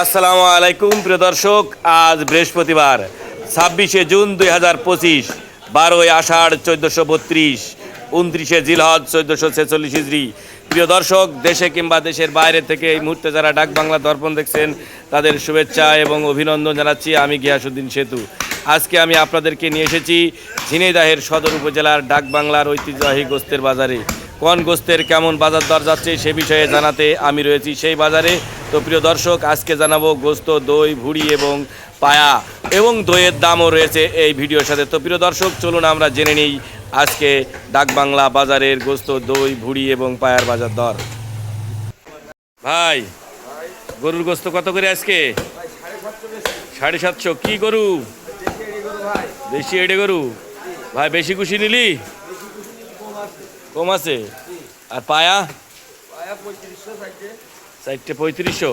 আসসালামু আলাইকুম, প্রিয় দর্শক। আজ বৃহস্পতিবার, ছাব্বিশে জুন দুই হাজার পঁচিশ, বারোই আষাঢ় চোদ্দোশো বত্রিশ, উনত্রিশে জিলহজ চোদ্দোশো ছেচল্লিশ হিজড়ি প্রিয় দর্শক, দেশে কিংবা দেশের বাইরে থেকে এই মুহূর্তে যারা ডাক বাংলা দর্পণ দেখছেন, তাদের শুভেচ্ছা এবং অভিনন্দন জানাচ্ছি। আমি গিয়াসুদ্দিন সেতু। আজকে আমি আপনাদেরকে নিয়ে এসেছি ঝিনাইদাহের সদর উপজেলার ডাক বাংলার ঐতিহ্যবাহী গোস্তের বাজারে। কোন গোস্তের কেমন বাজার দর যাচ্ছে সে বিষয়ে জানাতে আমি রয়েছি সেই বাজারে। তো প্রিয় দর্শক, আজকে জানাব গোস্ত, দই, ভুড়ি এবং পায়া এবং দইয়ের দামও রয়েছে এই ভিডিওর সাথে। তো প্রিয় দর্শক, চলুন আমরা জেনে নিই আজকে ডাক বাংলা বাজারের গোস্ত, দই, ভুড়ি এবং পায়ার বাজার দর। ভাই, গরুর গোস্ত কত করে আজকে? সাড়ে সাতশো। কি গরু? বেশি এডে গরু? ভাই, বেশি খুশি নিলি? কম আছে। আর পায়া? চারটে পঁয়ত্রিশশো।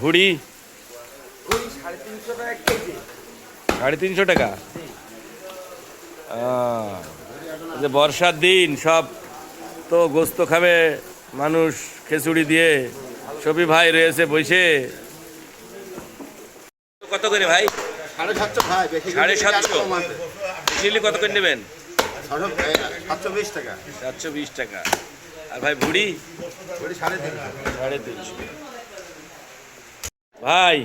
ভুড়ি সাড়ে তিনশো টাকা যে বর্ষার দিন সব তো গোস্ত খাবে মানুষ খিচুড়ি দিয়ে। সবই ভাই রয়েছে বসে। কত করে ভাই? সাড়ে সাতশো ভাই সাড়ে সাতশো? চিলি কত করে নেবেন? সাতশো বিশ টাকা। সাতশো বিশ টাকা। আর ভাই ভুড়ি সাড়ে তিনশো। ভাই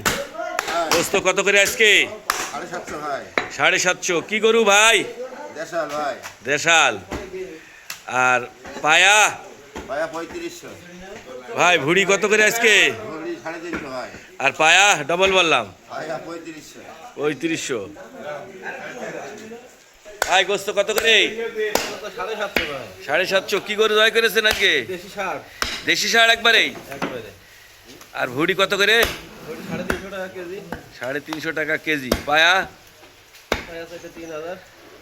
গোস্ত কত করে আজকে? সাড়ে সাতশো কি গরু ভাই? দেশাল আর পায়া? পঁয়ত্রিশশো। ভাই ভুড়ি কত করে আজকে? আর পায়া? ডবল বললাম। পঁয়ত্রিশশো। ভাই, গোস্ত কত করে? সাড়ে সাতশো। কি গরু জয় করেছেন আজকে? দেশি সার একবারেই একবারে? আর ভুড়ি কত করে? সাড়ে তিনশো টাকা কেজি। পায়া?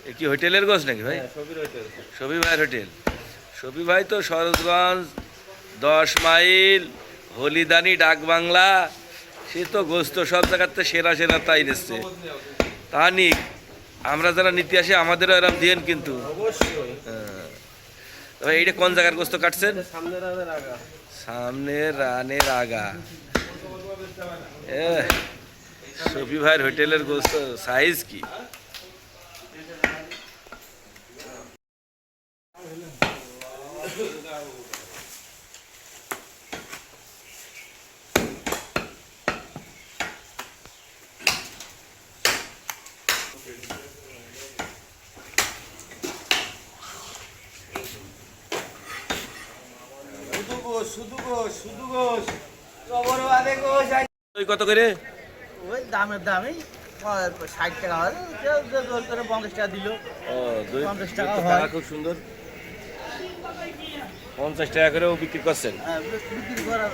এ কি হোটেলের গোস নাকি ভাই? সবি ভাইয়ের হোটেল। সবি ভাই তো সরোজগঞ্জ, দশ মাইল, হলিদানি ডাক বাংলা সে তো গোস্ত সব জায়গাতে সেরা সেরা, তাই নিচ্ছে তা নিক আমরা যারা নিতে আসি, আমাদেরও এরম দিয়েন কিন্তু। তবে এইটা কোন জায়গার গোস্ত কাটছেন? সামনে রানের আগা এ সফি ভাইয়ের হোটেলের গোস্ত সাইজ কি শুধু গোস শুধু গোস শুধু গোস খবর বাদে গোস ওই কত করে? ওই দামের দামেই ষাট টাকা হয় পঞ্চাশ টাকা দিল। পঞ্চাশ। টাকা খুব সুন্দর। পঞ্চাশ টাকা করেও বিক্রি করছেন? হ্যাঁ, বিক্রি করা